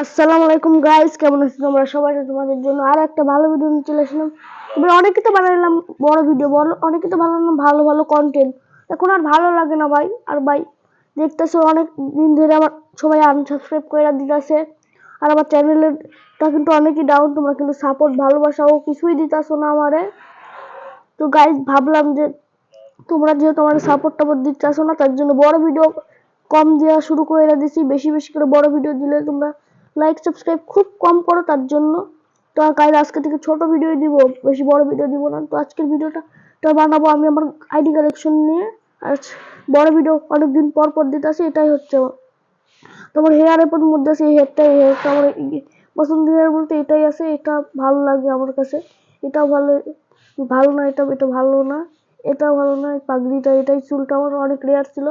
আসসালামু আলাইকুম গাইস কেমন আছো তোমরা? সবাই তোমাদের জন্য আর একটা ভালো ভিডিও নিয়ে চলে আসলাম। এবার অনেকে তো বানালাম বড় ভিডিও বড় অনেকে তো বানালাম ভালো ভালো কন্টেন্ট এখন আর ভালো লাগে না ভাই। আর ভাই, দেখতেছো অনেক দিন ধরে আমার সবাই আনসাবস্ক্রাইব করে দিতেছে। আর আমার চ্যানেলটা কিন্তু অনেকই ডাউন তোমরা কিন্তু সাপোর্ট ভালোবাসা ও কিছুই দিতেছো না আমারে। তো গাইস ভাবলাম যে তোমরা যেহেতু আমার সাপোর্ট টাপোর্ট দিতেছো না, তার জন্য বড় ভিডিও কম দেওয়া শুরু করে দিয়েছি বেশি বেশি করে বড় ভিডিও দিলে তোমরা লাইক সাবস্ক্রাইব খুব কম করো তার জন্য। তো কাল আজকে থেকে ছোট ভিডিও দিব, বেশি বড় ভিডিও দিব না। তো আজকের ভিডিওটা তো বানাবো আমি আমার আইডি কালেকশন নিয়ে। আর বড় ভিডিও অনেকদিন পর পর দিতে আসি এটাই হচ্ছে তোমার হেয়ারের মধ্যে আছে, এই হেয়ারটা এই হেয়ারটা আমার পছন্দ হেয়ার বলতে এটাই আছে, এটা ভালো লাগে আমার কাছে। এটাও ভালো ভালো না, এটা এটা ভালো না। এটাও ভালো না পাগড়িটা এটাই চুলটা আমার অনেক রেয়ার ছিল।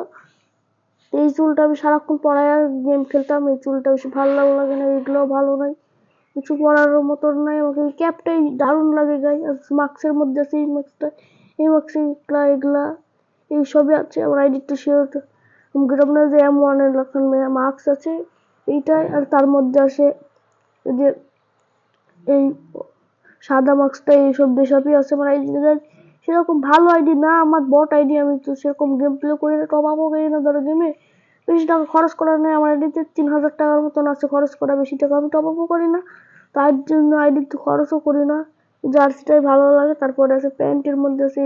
এই চুলটা আমি সারাক্ষণ পড়ায় গেম খেলতাম, এই চুলটা বেশি ভালো লাগে না এগুলোও ভালো নাই। কিছু পড়ার মতন নাই, আমাকে এই ক্যাপটাই দারুণ লাগে গাই, আর মাস্কের মধ্যে আছে এই মাস্কটা, এই মাস্ক এগুলা এগুলা এই সবই আছে, আমার আইডিটা শিওর গ্রামের যে এম ওয়ানের লক্ষণ মাস্ক আছে, এইটাই, আর তার মধ্যে আছে যে এই সাদা মাস্কটা এইসব যেসবই আছে আমার আইডি সেরকম ভালো আইডি না, আমার বট আইডি আমি তো সেরকম গেম প্লে করি না টপ আপও করি না, ধরো গেমে বেশি টাকা খরচ করা নেই, আমার আইডিতে তিন হাজার টাকার মতন আছে, খরচ করা বেশি টাকা, আমি টপ আপও করি না। তার জন্য আইডিতে খরচও করি না, জার্সিটাই ভালো লাগে, তারপরে আছে প্যান্টের মধ্যে আছে,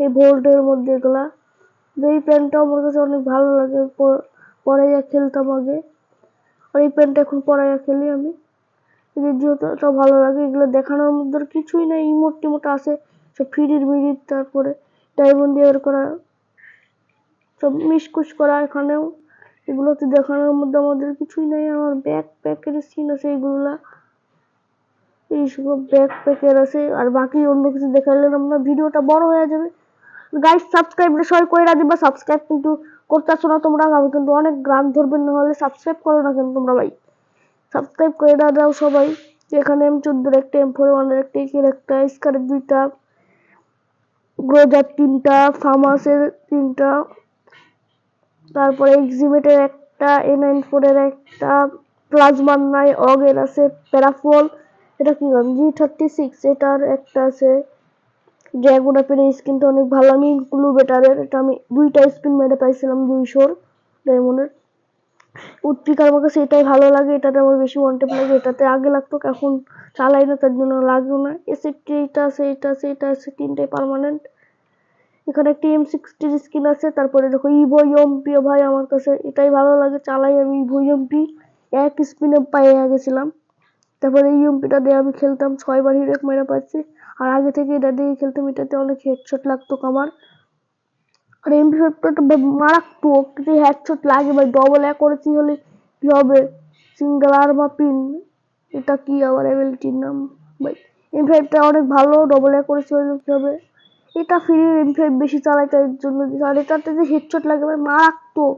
এই ভোল্টের মধ্যে এগুলা। এই প্যান্টটাও আমার কাছে অনেক ভালো লাগে পরাইয়া খেলতাম আগে। আর এই প্যান্টটা এখন পরাইয়া খেলি আমি। যেহেতু ভালো লাগে, এগুলো দেখানোর মধ্যে কিছুই নাই ইমোট টিমোট আছে। সব ফিরির মিরির তারপরে ডায়মন্ড দিয়ে করা, সব মিসকুস করা এখানেও। এগুলোতে দেখানোর মধ্যে আমাদের কিছুই নেই। আমার ব্যাক প্যাকের সিন আছে এগুলা। এইসব ব্যাক প্যাকের আছে। আর বাকি অন্য কিছু দেখালে আমরা ভিডিওটা বড় হয়ে যাবে। গাইস সাবস্ক্রাইব সবাই কইরা দিবা সাবস্ক্রাইব কিন্তু করতেছো না তোমরা। আমি কিন্তু অনেক গ্রাম ধরবেন না হলে সাবস্ক্রাইব করো না কিন্তু তোমরা ভাই? সাবস্ক্রাইব করে দাও সবাই। এখানে এম চোদ্দোর একটা এম ফোর ওয়ানের একটা, একের একটা স্কারের দুইটা। গ্রোজার তিনটা ফার্মাসের তিনটা, তারপরে এক্সিমেটের একটা এ নাইন ফোরের একটা প্লাজমার নাই অগের আছে প্যারাফল এটা কি নাম জি থার্টি সিক্স এটার একটা আছে। ড্রাগন অ্যাপের স্কিনটা অনেক ভালো। আমি বেটারের এটা আমি দুইটা স্পিন মেরে পাইছিলাম, দুইশোর ডায়মন্ডের উৎপিকার আমার কাছে এটাই ভালো লাগে, এটাতে আমার বেশি ওয়ান্টেপ লাগে, এটাতে আগে লাগতো, এখন চালাই না, তার জন্য লাগল না। এসে এইটা আছে, এটা আছে এটা আছে, তিনটাই পারমানেন্ট এখানে একটি এম সিক্সটির স্কিন আছে, তারপরে দেখো ইভো ইয়ম্পিও ভাই আমার কাছে এটাই ভালো লাগে, চালাই আমি ইভো ইয়ম্পি এক স্পিনে পায়ে গেছিলাম। তারপরে এই ইয়ম্পিটা দিয়ে আমি খেলতাম, ছয়বার হিরেক মেরে পাচ্ছি আর আগে থেকে এটা দিয়ে খেলতাম, এটাতে অনেক হেডশট লাগতো আমার। আর এমপি ফাইভটা মারাত্মক যদি হেডশট লাগে ভাই ডবল এক করেছি হলে কি হবে? সিঙ্গেল আর বা পিন এটা কি আবার অ্যাবিলিটির নাম? ভাই এম ফাইভটা অনেক ভালো ডবল এক করেছি হলে কি হবে? এটা ফ্রি এম বেশি চালাই তার জন্য আর এটাতে যে হেডশট লাগে ভাই মারাত্মক।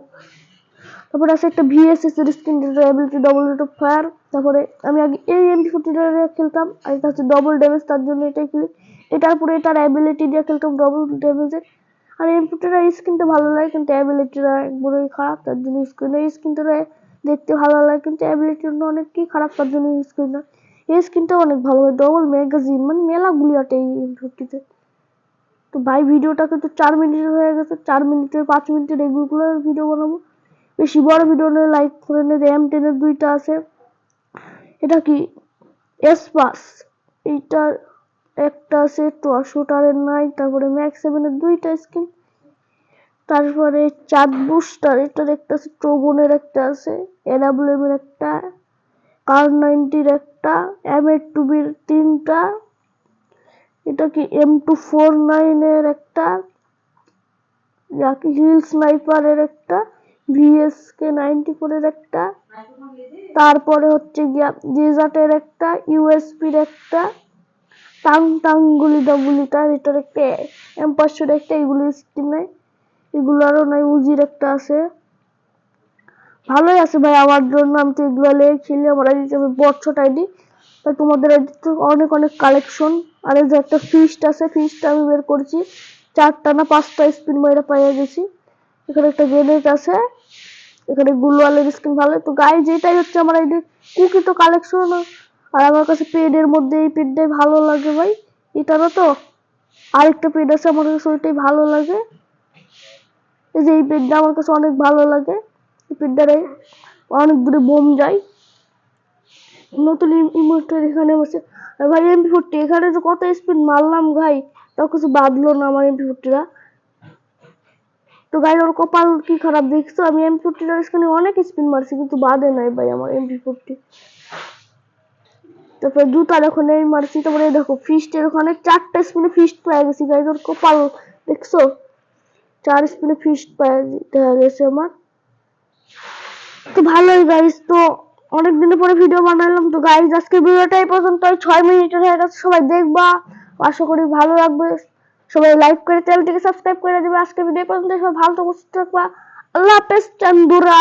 তারপরে আছে একটা ভিএসএস এর যেটা ability double rate of fire তারপরে আমি আগে এই এমপি ফোর্টিটা খেলতাম, আর এটা হচ্ছে ডবল ড্যামেজ তার জন্য এটাই খেলি। এটার পরে এটার অ্যাবিলিটি দিয়ে খেলতাম ডবল ড্যামেজের আর এমপিটার স্কিনটা ভালো লাগে, কিন্তু অ্যাবিলিটিটা একবারই খারাপ, তার জন্য স্ক্রিনের স্কিনটা দেখতে ভালো লাগে, কিন্তু অ্যাবিলিটিটা অনেকই খারাপ, তার জন্য না। এই স্কিনটা অনেক ভালো হয় ডবল ম্যাগাজিন মানে মেলা গুলি আটে এই এমপিটিতে তো ভাই, ভিডিওটা কিন্তু চার মিনিটের হয়ে গেছে, চার মিনিটের, পাঁচ মিনিটের এগুলো ভিডিও বানাবো। বেশি বড় ভিডিও নিয়ে লাইক করে নিয়ে এম টেনের দুইটা আছে। এটা কি? এস পাস এইটার একটা আছে টশুটারের নাই, তারপরে ম্যাক্স সেভেনের দুইটা স্কিন তারপরে চাঁদ বুস্টার এটা একটা আছে ট্রোবনের একটা আছে এডাব্লিউএম এর একটা কার নাইনটির একটা এম এইট টুবির তিনটা। এটা কি এম টু ফোর নাইনের একটা? জাকি হিল স্নাইপারের একটা? ভিএসকে নাইনটি ফোরের একটা? তারপরে হচ্ছে গিয়া জেজাটের একটা ইউএসপির একটা টাং টাং গুলি গুলিটার এটার একটা এম পাঁচশোর একটা, এগুলি স্কিন নাই। এগুলো আরও নাই উজির একটা আছে। ভালোই আছে ভাই, আমার জন্য আমি তো এগুলো লেগে খেলি আমার আইডি বটশট আইডি তাই তোমাদের অনেক অনেক কালেকশন আর এই যে একটা ফিস্ট আছে ফিস্টটা আমি বের করছি। চারটা না পাঁচটা স্পিন মাইরা পাইয়া গেছি। এখানে একটা গ্রেনেড আছে। এখানে গুলওয়ালের স্কিন ভালো। তো গাই যেটাই হচ্ছে আমার এই কুকি তো কালেকশন আর আমার কাছে পেডের মধ্যে এই পেডটাই ভালো লাগে ভাই। এটারও তো? আরেকটা পেড আছে আমার কাছে, ওইটাই ভালো লাগে। এই যে এই পেডটা আমার কাছে অনেক ভালো লাগে। এই পেডটারে অনেক দূরে বোম যায়। নতুন ইমোটের এখানে বসে। আর ভাই এমপি ফোরটি এখানে যে কত স্পিড মারলাম ভাই, তাও কিছু বাঁধলো না আমার এমপি ফোরটিরা তো গাই ওর কপাল কি খারাপ দেখছ? আমি এমপি ফোরটিটার এখানে অনেক স্পিন মারছি, কিন্তু বাদে নাই ভাই আমার এমপি ফোরটি তারপরে দুটার ওখানে মারছি, তারপরে দেখো ফিস্টের ওখানে চারটা স্পিনে ফিস্ট পেয়ে গেছি গাইজ ওর কপাল দেখছ? চার স্পিনে ফিস্ট পেয়ে দেখা গেছে আমার। তো ভালোই গাইজ তো অনেক দিনের পরে ভিডিও বানালাম। তো গাইজ আজকে ভিডিওটা এই পর্যন্ত ছয় মিনিটের হয়ে গেছে, সবাই দেখবা। আশা করি ভালো লাগবে। সবাই লাইক করে চ্যানেলটিকে সাবস্ক্রাইব করে দেবে। আজকে ভিডিও পর্যন্ত সবাই ভালো থাকবা। আল্লাহ হাফেজ, চান্দুরা।